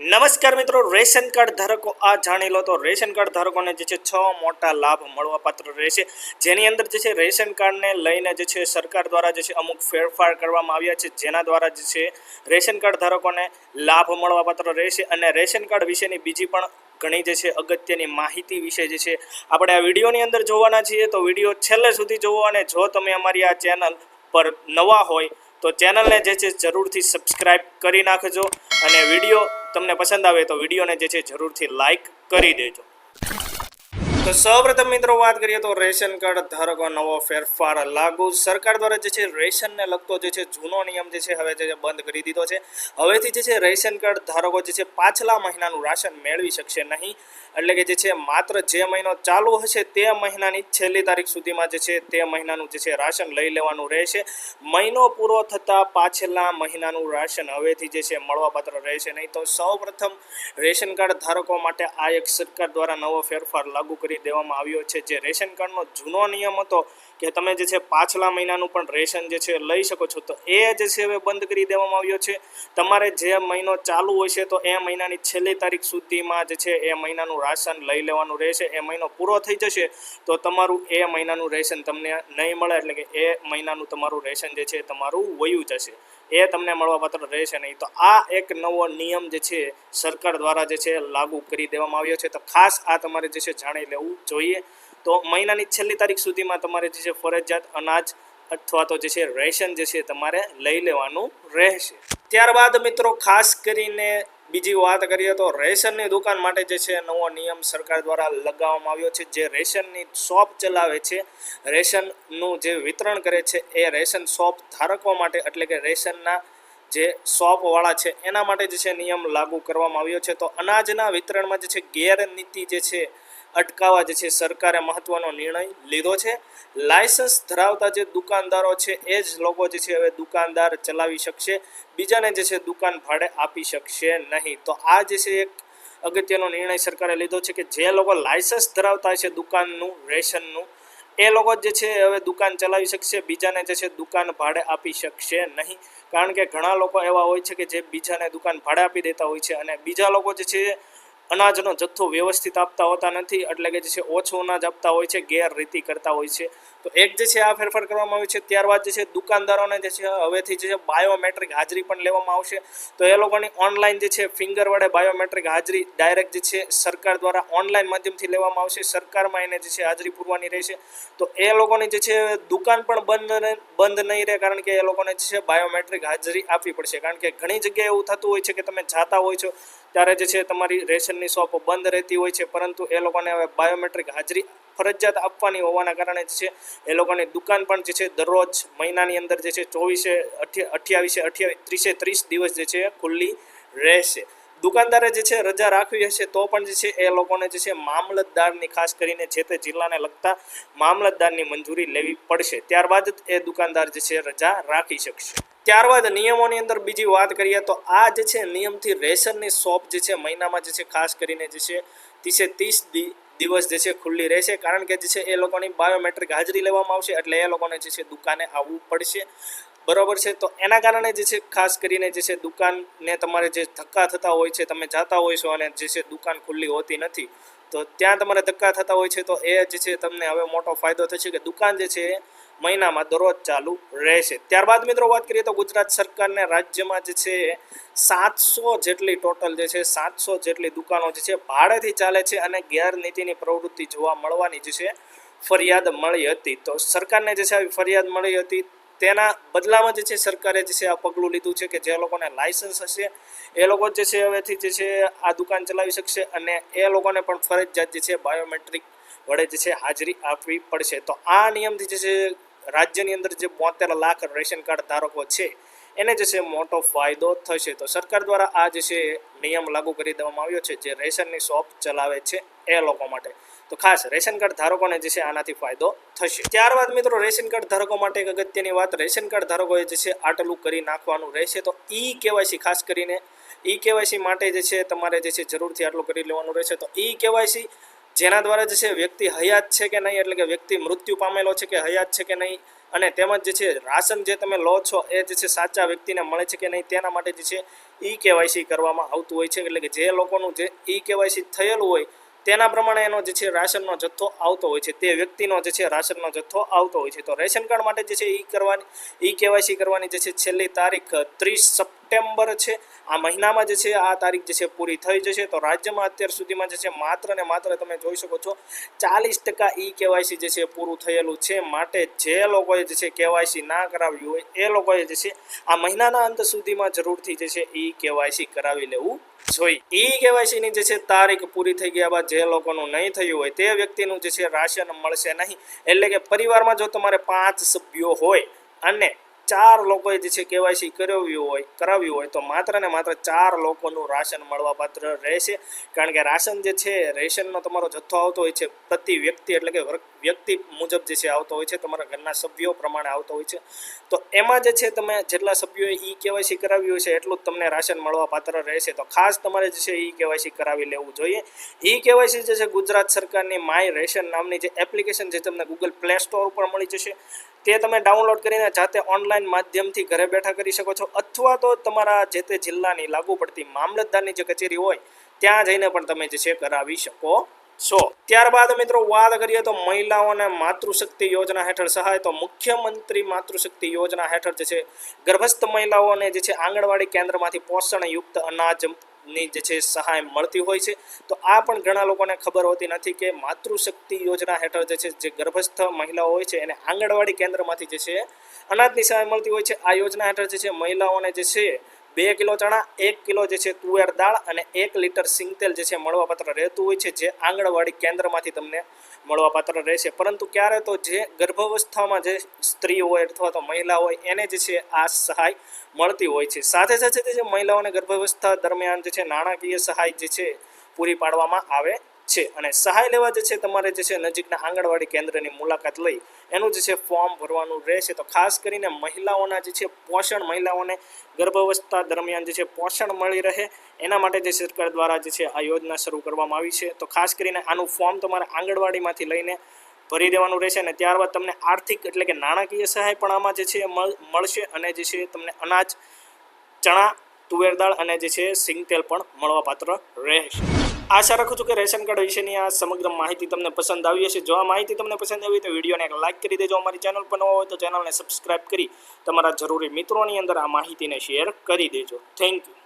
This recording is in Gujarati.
નમસ્કાર મિત્રો, રેશન કાર્ડ ધારકો આ જાણી લો તો રેશન કાર્ડ ધારકોને જે છે છ મોટા લાભ મળવાપાત્ર રહેશે. જેની અંદર જે છે રેશન કાર્ડને લઈને જે છે સરકાર દ્વારા જે છે અમુક ફેરફાર કરવામાં આવ્યા છે, જેના દ્વારા જે છે રેશન કાર્ડ ધારકોને લાભ મળવાપાત્ર રહેશે. અને રેશન કાર્ડ વિશેની બીજી પણ ઘણી જે છે અગત્યની માહિતી વિશે જે છે આપણે આ વિડીયોની અંદર જોવાના છીએ. તો વીડિયો છેલ્લે સુધી જોવો અને જો તમે અમારી આ ચેનલ પર નવા હોય તો ચેનલને જે છે જરૂરથી સબસ્ક્રાઈબ કરી નાખજો. અને વીડિયો તમને પસંદ આવે તો વિડીયોને જે છે જરૂરથી લાઇક કરી દેજો. તો સૌપ્રથમ મિત્રો વાત કરીએ તો રેશન કાર્ડ ધારકો નવો ફેરફાર લાગુ. સરકાર દ્વારા જે છે રેશનને લગતો જે છે જૂનો નિયમ જે છે હવે જે બંધ કરી દીધો છે. હવેથી જે છે રેશન કાર્ડ ધારકો જે છે પાછલા મહિનાનું રાશન મેળવી શકશે નહીં. એટલે કે જે છે, માત્ર જે મહિનો ચાલુ હશે તે મહિનાની છેલ્લી તારીખ સુધીમાં જે છે, તે મહિનાનું જે છે, રાશન લઈ લેવાનું રહેશે. મહિનો પૂરો થતાં પાછલા મહિનાનું રાશન હવેથી જે છે, મળવાપાત્ર રહેશે નહીં. તો સૌપ્રથમ રેશન કાર્ડ ધારકો માટે આ એક સરકાર દ્વારા નવો ફેરફાર લાગુ કરી દેવામાં આવ્યો છે. જે રેશન કાર્ડનો જૂનો નિયમ હતો કે તમે જે છે પાછલા મહિનાનું પણ રેશન જે છે લઈ શકો છો. તો એ જે છે હવે બંધ કરી દેવામાં આવ્યો છે. તમારે જે મહિનો ચાલુ હોય છે તો એ મહિનાની છેલ્લી તારીખ સુધીમાં જે છે એ મહિનાનું રાશન લઈ લેવાનું રહેશે. એ મહિનો પૂરો થઈ જશે તો તમારું એ મહિનાનું રેશન તમને નહીં મળે એટલે કે એ મહિનાનું તમારું રેશન જે છે તમારું વયું જશે. એ તમને મળવાપાત્ર રહેશે નહીં. તો આ એક નવો નિયમ જે છે સરકાર દ્વારા જે છે લાગુ કરી દેવામાં આવ્યો છે. તો ખાસ આ તમારે જે છે જાણી લેવું જોઈએ. તો મહિનાની છેલ્લી તારીખ સુધીમાં તમારે જે છે ફરજિયાત અનાજ અથવા તો જે છે રેશન જે છે તમારે લઈ લેવાનું રહેશે. ત્યારબાદ મિત્રો, ખાસ કરીને બીજી વાત કરીએ તો રેશનની દુકાન માટે જે છે નવો નિયમ સરકાર દ્વારા લગાવવામાં આવ્યો છે, જે રેશનની શોપ ચલાવે છે. રેશનનું જે વિતરણ કરે છે એ રેશન શોપ ધારકો માટે, એટલે કે રેશનના જે શોપવાળા છે, એના માટે જે છે નિયમ લાગુ કરવામાં આવ્યો છે. તો અનાજના વિતરણમાં જે છે ગેરનીતિ જે છે અટકાવવા જે છે સરકારે મહત્વનો નિર્ણય લીધો છે. લાયસન્સ ધરાવતા જે દુકાનદારો છે, એ જ લોકો જે છે હવે દુકાનદાર ચલાવી શકશે. બીજાને જે છે દુકાન ભાડે આપી શકશે નહીં. તો આ જે છે એક અગત્યનો નિર્ણય સરકારે લીધો છે કે જે લોકો લાયસન્સ ધરાવતા છે દુકાનનું, રેશનનું, એ લોકો જે છે હવે દુકાન ચલાવી શકશે, બીજાને જે છે દુકાન ભાડે આપી શકશે નહીં. કારણ કે ઘણા લોકો એવા હોય છે કે જે બીજાને દુકાન ભાડે આપી દેતા હોય છે અને બીજા લોકો જે છે અનાજનો જથ્થો વ્યવસ્થિત આપતા હોતા નથી એટલે કે જે છે ઓછું અનાજ આપતા હોય છે ગેરરીતિ કરતા હોય છે તો એક જે છે આ ફેરફાર કરવામાં આવ્યો છે ત્યારબાદ જે છે દુકાનદારોને જે છે હવેથી જે છે બાયોમેટ્રિક હાજરી પણ લેવામાં આવશે તો એ લોકોની ઓનલાઈન જે છે ફિંગર વડે બાયોમેટ્રિક હાજરી ડાયરેક્ટ જે છે સરકાર દ્વારા ઓનલાઈન માધ્યમથી લેવામાં આવશે સરકારમાં એને જે છે હાજરી પૂરવાની રહેશે તો એ લોકોની જે છે દુકાન પણ બંધ બંધ નહીં રહે કારણ કે એ લોકોને જે છે બાયોમેટ્રિક હાજરી આપવી પડશે કારણ કે ઘણી જગ્યાએ એવું થતું હોય છે કે તમે જાતા હોય છો ત્યારે જે છે તમારી રેશનની શોપ બંધ રહેતી હોય છે, પરંતુ એ લોકોને હવે બાયોમેટ્રિક હાજરી ફરજિયાત આપવાની હોવાના કારણે જે છે એ લોકોની દુકાન પણ જે છે દરરોજ મહિનાની અંદર જે છે ચોવીસે, અઠ્યા, અઠ્યાવીસે, અઠ્યાવીસ, ત્રીસે, ત્રીસ દિવસ જે છે ખુલ્લી રહેશે. દુકાનદારે જે છે રજા રાખવી હશે તો પણ જે છે એ લોકોને જે છે મામલતદારની ખાસ કરીને જે તે જિલ્લાને લગતા મામલતદારની મંજૂરી લેવી પડશે. ત્યારબાદ એ દુકાનદાર જે છે રજા રાખી શકશે. ત્યારબાદ નિયમોની અંદર બીજી વાત કરીએ તો આ જે છે નિયમથી રેશનની શોપ જે છે મહિનામાં જે છે ખાસ કરીને જે છે ત્રીસે ત્રીસ દી દિવસ જે છે ખુલ્લી રહેશે. કારણ કે જે છે એ લોકોની બાયોમેટ્રિક હાજરી લેવામાં આવશે એટલે એ લોકોને જે છે દુકાને આવવું પડશે. બરોબર છે? તો એના કારણે જે છે ખાસ કરીને જે છે દુકાનને તમારે જે ધક્કા થતા હોય છે, તમે જાતા હોય છો અને જે છે દુકાન ખુલ્લી હોતી નથી, તો ત્યાં તમારે ધક્કા થતા હોય છે, તો એ જે છે તમને હવે મોટો ફાયદો થશે કે દુકાન જે છે મહિનામાં દરરોજ ચાલુ રહેશે ત્યારબાદ મિત્રો વાત કરીએ તો ગુજરાત સરકારને રાજ્યમાં જે છે સાતસો જેટલી ટોટલ જે છે સાતસો જેટલી દુકાનો જે છે ભાડેથી ચાલે છે અને ગેરનીતિની પ્રવૃત્તિ જોવા મળવાની જે છે ફરિયાદ મળી હતી તો સરકારને જે છે આવી ફરિયાદ મળી હતી તેના બદલામાં જે છે સરકારે જે છે આ પગલું લીધું છે કે જે લોકોને લાયસન્સ હશે એ લોકો જે છે હવેથી જે છે આ દુકાન ચલાવી શકશે અને એ લોકોને પણ ફરજિયાત જે છે બાયોમેટ્રિક વડે જે છે હાજરી આપવી પડશે તો આ નિયમથી જે છે રાજ્યની અંદર જે બોતેર લાખ રેશન કાર્ડ ધારકો છે, એને જે છે મોટો ફાયદો થશે. તો સરકાર દ્વારા આ જે છે નિયમ લાગુ કરી દેવામાં આવ્યો છે, જે રેશનની શોપ ચલાવે છે એ લોકો માટે. તો ખાસ રેશન કાર્ડ ધારકોને જે છે આનાથી ફાયદો થશે. ત્યારબાદ મિત્રો, રેશન કાર્ડ ધારકો માટે એક અગત્યની વાત, રેશન કાર્ડ ધારકોએ જે છે આટલું કરી નાખવાનું રહેશે. તો ઈ કેવાયસી ખાસ કરીને, ઈ કેવાયસી માટે જે છે તમારે જે છે જરૂરથી આટલું કરી લેવાનું રહેશે. તો ઈ કેવાયસી જેના દ્વારા જે છે વ્યક્તિ હયાત છે કે નહીં, એટલે કે વ્યક્તિ મૃત્યુ પામેલો છે કે હયાત છે કે નહીં, અને તેમજ જે છે રાશન જે તમે લો છો એ જે છે સાચા વ્યક્તિને મળે છે કે નહીં, તેના માટે જે છે ઈ કેવાયસી કરવામાં આવતું હોય છે. એટલે કે જે લોકોનું જે ઈ કેવાયસી થયેલું હોય, તેના પ્રમાણે એનો જે છે રાશનનો જથ્થો આવતો હોય છે. તે વ્યક્તિનો જે છે રાશનનો જથ્થો આવતો હોય છે. તો રેશન કાર્ડ માટે જે છે ઈ કરવાની ઈ કેવાયસી કરવાની જે છે છેલ્લી તારીખ ત્રીસ છે. આ મહિનામાં જે છે, આ તારીખ જે છે પૂરી થઈ જશે. તો રાજ્યમાં અત્યાર સુધીમાં જે છે, માત્ર ને માત્ર તમે જોઈ શકો છો, ચાલીસ ટકા ઈ કેવાયસી જે છે પૂરું થયેલું છે. માટે જે લોકોએ જે છે કેવાયસી ના કરાવ્યું હોય, એ લોકોએ જે છે, આ મહિનાના અંત સુધીમાં જરૂરથી જે છે ઈ કેવાયસી કરાવી લેવું જોઈએ. ઈ કેવાયસીની જે છે તારીખ પૂરી થઈ ગયા બાદ જે લોકોનું નહીં થયું હોય, તે વ્યક્તિનું જે છે રાશન મળશે નહીં. એટલે કે પરિવારમાં જો તમારે પાંચ સભ્યો હોય અને ચાર લોકોએ જે છે કેવાયસી કરાવ્યું હોય કરાવ્યું હોય, તો માત્ર ને માત્ર ચાર લોકોનું રાશન મળવાપાત્ર રહેશે. કારણ કે રાશન જે છે, રેશનનો તમારો જથ્થો આવતો હોય છે, પ્રતિ વ્યક્તિ એટલે કે વ્યક્તિ મુજબ જે છે આવતો હોય છે, તમારા ઘરના સભ્યો પ્રમાણે આવતો હોય છે. તો એમાં જે છે તમે જેટલા સભ્યોએ ઈ કેવાયસી કરાવ્યું છે, એટલું જ તમને રાશન મળવાપાત્ર રહેશે. તો ખાસ તમારે જે છે ઈ કેવાયસી કરાવી લેવું જોઈએ. ઈ કેવાયસી જે છે ગુજરાત સરકારની માય રેશન નામની જે એપ્લિકેશન જે તમને ગૂગલ પ્લે સ્ટોર ઉપર મળી જશે, તે તમે ડાઉનલોડ કરીને જાતે ઓનલાઈન માધ્યમથી ઘરે બેઠા કરી શકો છો. અથવા તો તમારા જે તે જિલ્લાની લાગુ પડતી મામલતદારની જે કચેરી હોય, ત્યાં જઈને પણ તમે જે છે કરાવી શકો છો. ત્યારબાદ મિત્રો વાત કરીએ તો મહિલાઓને માતૃશક્તિ યોજના હેઠળ સહાય. તો મુખ્યમંત્રી માતૃશક્તિ યોજના હેઠળ જે છે, ગર્ભસ્થ મહિલાઓને જે છે આંગણવાડી કેન્દ્રમાંથી પોષણયુક્ત અનાજની જે છે સહાય મળતી હોય છે. તો આ પણ ઘણા લોકોને ખબર હોતી નથી કે માતૃશક્તિ યોજના હેઠળ જે છે, જે ગર્ભસ્થ મહિલાઓ હોય છે, એને આંગણવાડી કેન્દ્રમાંથી જે છે અનાજની સહાય મળતી હોય છે. આ યોજના હેઠળ જે છે, મહિલાઓને જે છે બે કિલો ચણા, એક કિલો જે છે તુવેર દાળ અને એક લીટર સિંગતેલ જે છે મળવાપાત્ર રહેતું હોય છે, જે આંગણવાડી કેન્દ્રમાંથી તમને મળવાપાત્ર રહેશે. પરંતુ ક્યારે તો જે ગર્ભાવસ્થામાં જે સ્ત્રી હોય અથવા તો મહિલા હોય, એને જે છે આ સહાય મળતી હોય છે. સાથે સાથે જે મહિલાઓને ગર્ભાવસ્થા દરમિયાન જે છે નાણાકીય સહાય જે છે પૂરી પાડવામાં આવે છે. અને સહાય લેવા જે છે તમારે જે છે નજીકના આંગણવાડી કેન્દ્રની મુલાકાત લઈ એનું જે છે ફોર્મ ભરવાનું રહેશે. તો ખાસ કરીને મહિલાઓના જે છે પોષણ, મહિલાઓને ગર્ભાવસ્થા દરમિયાન જે છે પોષણ મળી રહે. એના માટે જે સરકાર દ્વારા જે છે આ યોજના શરૂ કરવામાં આવી છે. તો ખાસ કરીને આનું ફોર્મ તમારે આંગણવાડીમાંથી લઈને ભરી દેવાનું રહેશે અને ત્યારબાદ તમને આર્થિક એટલે કે નાણાકીય સહાય પણ આમાં જે છે મળ- મળશે અને જે છે તમને અનાજ, ચણા, તુવેર દાળ અને જે છે સિંગતેલ પણ મળવાપાત્ર રહેશે. આશા રાખું છું કે રેશન કાર્ડ વિશેની આ સમગ્ર માહિતી તમને પસંદ આવી હશે. જો આ માહિતી તમને પસંદ આવી તો વિડીયોને એક લાઇક કરી દેજો. અમારી ચેનલ પર નવા હોય તો ચેનલને સબસ્ક્રાઇબ કરી તમારા જરૂરી મિત્રોની અંદર આ માહિતીને શેર કરી દેજો. Thank you.